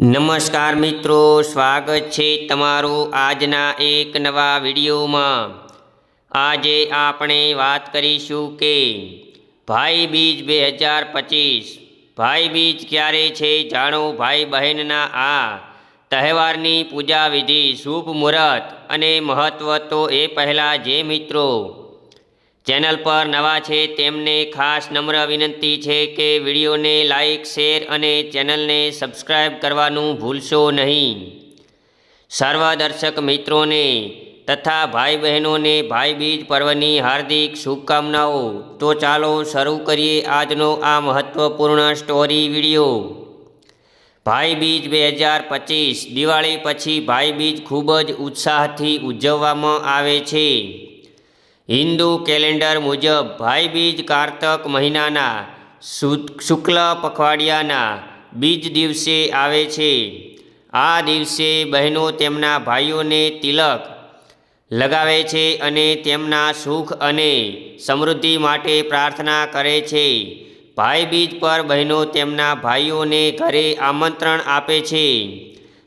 નમસ્કાર મિત્રો, સ્વાગત છે તમારું આજના એક નવા વિડીયોમાં. આજે આપણે વાત કરીશું કે ભાઈ બીજ બે હજાર પચીસ. ભાઈ બીજ ક્યારે છે જાણો ભાઈ બહેનના? આ તહેવારની પૂજા વિધિ, શુભ મુહૂર્ત અને મહત્ત્વ તો એ પહેલાં જે મિત્રો ચેનલ પર નવા છે તેમને ખાસ નમ્ર વિનંતી છે કે વિડીયોને લાઈક શેર અને ચેનલને સબસ્ક્રાઈબ કરવાનું ભૂલશો નહીં. સર્વ દર્શક મિત્રોને તથા ભાઈ બહેનોને ભાઈ બીજ પર્વની હાર્દિક શુભકામનાઓ. તો ચાલો શરૂ કરીએ આજનો આ મહત્ત્વપૂર્ણ સ્ટોરી વીડિયો. ભાઈ બીજ બે હજાર પચીસ, દિવાળી પછી ભાઈ બીજ ખૂબ જ ઉત્સાહથી ઉજવવામાં આવે છે. હિન્દુ કેલેન્ડર મુજબ ભાઈ બીજ કારતક મહિનાના શુક્લ પખવાડિયાના બીજ દિવસે આવે છે. આ દિવસે બહેનો તેમના ભાઈઓને તિલક લગાવે છે અને તેમના સુખ અને સમૃદ્ધિ માટે પ્રાર્થના કરે છે. ભાઈ બીજ પર બહેનો તેમના ભાઈઓને ઘરે આમંત્રણ આપે છે.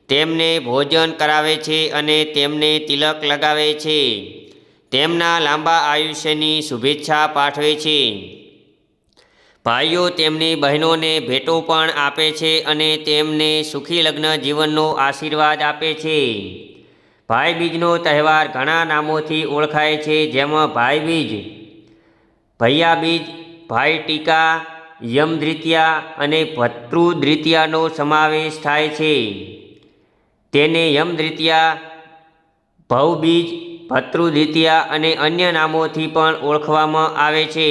તેમને ભોજન કરાવે છે અને તેમને તિલક લગાવે છે. તેમના લાંબા આયુષ્યની શુભેચ્છા પાઠવે છે. ભાઈઓ, તેમની બહેનોને ભેટો પણ આપે છે અને તેમને સુખી લગ્ન જીવનનો આશીર્વાદ આપે છે. ભાઈબીજનો તહેવાર ઘણા નામોથી ઓળખાય છે, જેમાં ભાઈબીજ, ભૈયાબીજ ભાઈ ટીકા યમ દ્વિતીયા અને ભત્રુ સમાવેશ થાય છે. તેને યમ દ્વિતીયા ભવબીજ ભત્રુ દ્વિતીયા અને અન્ય નામોથી પણ ઓળખવામાં આવે છે.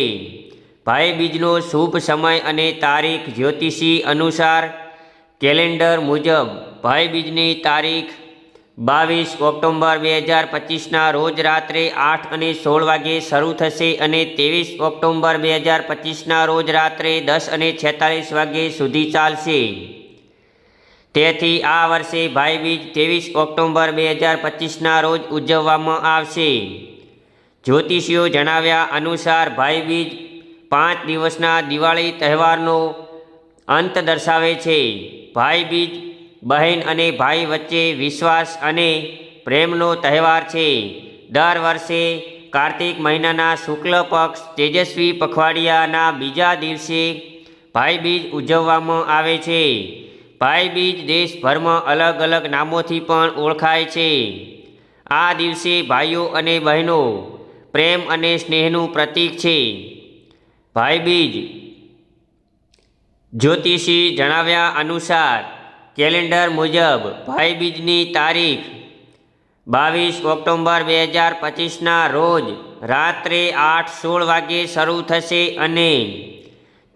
ભાઈબીજનો શુભ સમય અને તારીખ જ્યોતિષી અનુસાર કેલેન્ડર મુજબ ભાઈબીજની તારીખ બાવીસ ઓક્ટોબર બે હજાર પચીસના રોજ રાત્રે આઠ અને સોળ વાગ્યે શરૂ થશે અને ત્રેવીસ ઓક્ટોબર બે હજાર પચીસના રોજ રાત્રે દસ અને છેતાલીસ વાગ્યે સુધી ચાલશે. તેથી આ વર્ષે ભાઈબીજ ત્રેવીસ ઓક્ટોબર બે હજાર પચીસના રોજ ઉજવવામાં આવશે. જ્યોતિષીઓ જણાવ્યા અનુસાર ભાઈબીજ પાંચ દિવસના દિવાળી તહેવારનો અંત દર્શાવે છે. ભાઈબીજ, બહેન અને ભાઈ વચ્ચે વિશ્વાસ અને પ્રેમનો તહેવાર છે. દર વર્ષે કાર્તિક મહિનાના શુક્લ પક્ષ તેજસ્વી પખવાડિયાના બીજા દિવસે ભાઈબીજ ઉજવવામાં આવે છે. ભાઈ બીજ દેશભરમાં અલગ અલગ નામોથી પણ ઓળખાય છે. આ દિવસે ભાઈઓ અને બહેનો પ્રેમ અને સ્નેહનું પ્રતીક છે. ભાઈ બીજ જ્યોતિષી જણાવ્યા અનુસાર કેલેન્ડર મુજબ ભાઈ બીજની તારીખ બાવીસ ઓક્ટોબર બે હજાર પચીસના રોજ રાત્રે આઠ સોળ વાગ્યે શરૂ થશે અને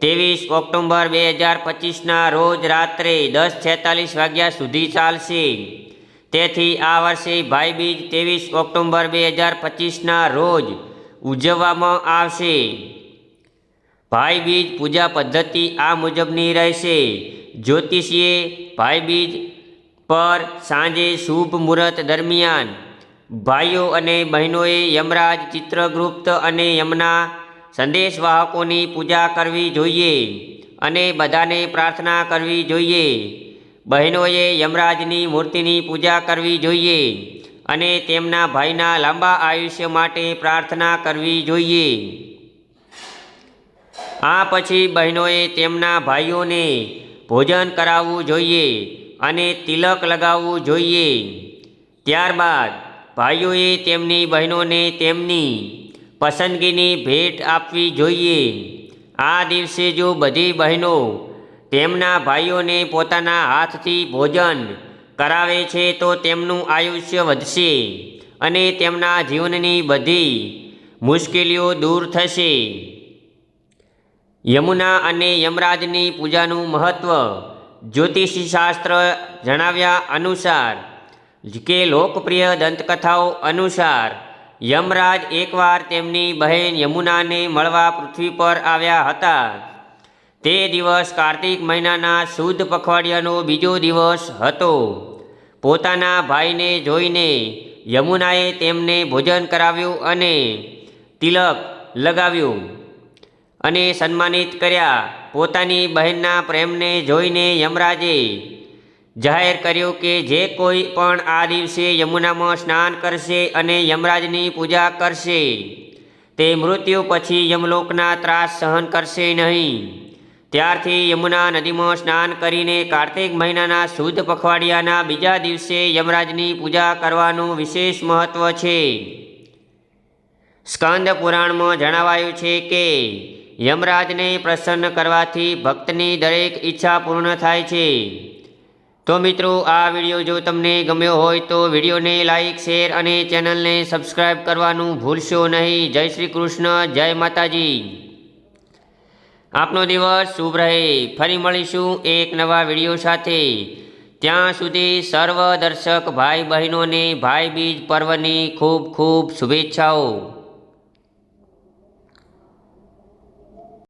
ત્રેવીસ ઓક્ટોબર બે હજાર પચીસના રોજ રાત્રે દસ છેતાલીસ વાગ્યા સુધી ચાલશે. તેથી આ વર્ષે ભાઈબીજ ત્રેવીસ ઓક્ટોબર બે હજાર પચીસના રોજ ઉજવવામાં આવશે. ભાઈબીજ પૂજા પદ્ધતિ આ મુજબની રહેશે. જ્યોતિષીએ ભાઈબીજ પર સાંજે શુભ મુહૂર્ત દરમિયાન ભાઈઓ અને બહેનોએ યમરાજ ચિત્રગુપ્ત અને યમના સંદેશવાહકોની પૂજા કરવી જોઈએ અને બધાને પ્રાર્થના કરવી જોઈએ. બહેનોએ યમરાજની મૂર્તિની પૂજા કરવી જોઈએ અને તેમના ભાઈના લાંબા આયુષ્ય માટે પ્રાર્થના કરવી જોઈએ. આ પછી બહેનોએ તેમના ભાઈઓને ભોજન કરાવવું જોઈએ અને તિલક લગાવવું જોઈએ. ત્યારબાદ ભાઈઓએ તેમની બહેનોને તેમની પસંદગીની ભેટ આપવી જોઈએ. આ દિવસે જો બધી બહેનો તેમના ભાઈઓને પોતાના હાથથી ભોજન કરાવે છે તો તેમનું આયુષ્ય વધશે અને તેમના જીવનની બધી મુશ્કેલીઓ દૂર થશે. યમુના અને યમરાજની પૂજાનું મહત્ત્વ જ્યોતિષી શાસ્ત્ર જણાવ્યા અનુસાર, કે લોકપ્રિય દંતકથાઓ અનુસાર યમરાજ એકવાર તેમની બહેન યમુનાને મળવા પૃથ્વી પર આવ્યા હતા. તે દિવસ કાર્તિક મહિનાના શુદ્ધ પખવાડિયાનો બીજો દિવસ હતો. પોતાના ભાઈને જોઈને યમુનાએ તેમને ભોજન કરાવ્યું અને તિલક લગાવ્યું અને સન્માનિત કર્યા. પોતાની બહેનના પ્રેમને જોઈને યમરાજે જાહેર કર્યું કે જે કોઈ પણ આ દિવસે યમુનામાં સ્નાન કરશે અને યમરાજની પૂજા કરશે, તે મૃત્યુ પછી યમલોકના ત્રાસ સહન કરશે નહીં. ત્યારથી યમુના નદીમાં સ્નાન કરીને કાર્તિક મહિનાના શુદ્ધ પખવાડિયાના બીજા દિવસે યમરાજની પૂજા કરવાનું વિશેષ મહત્વ છે. સ્કંદ પુરાણમાં જણાવાયું છે કે, યમરાજને પ્રસન્ન કરવાથી ભક્તની દરેક ઈચ્છા પૂર્ણ થાય છે. તો મિત્રો, આ વીડિયો જો તમને ગમ્યો હોય તો વિડીયોને લાઇક શેર અને ચેનલને સબસ્ક્રાઈબ કરવાનું ભૂલશો નહીં. જય શ્રી કૃષ્ણ, જય માતાજી. આપનો દિવસ શુભ રહે. ફરી મળીશું એક નવા વીડિયો સાથે. ત્યાં સુધી સર્વ દર્શક ભાઈ બહેનોને ભાઈ બીજ પર્વની ખૂબ ખૂબ શુભેચ્છાઓ.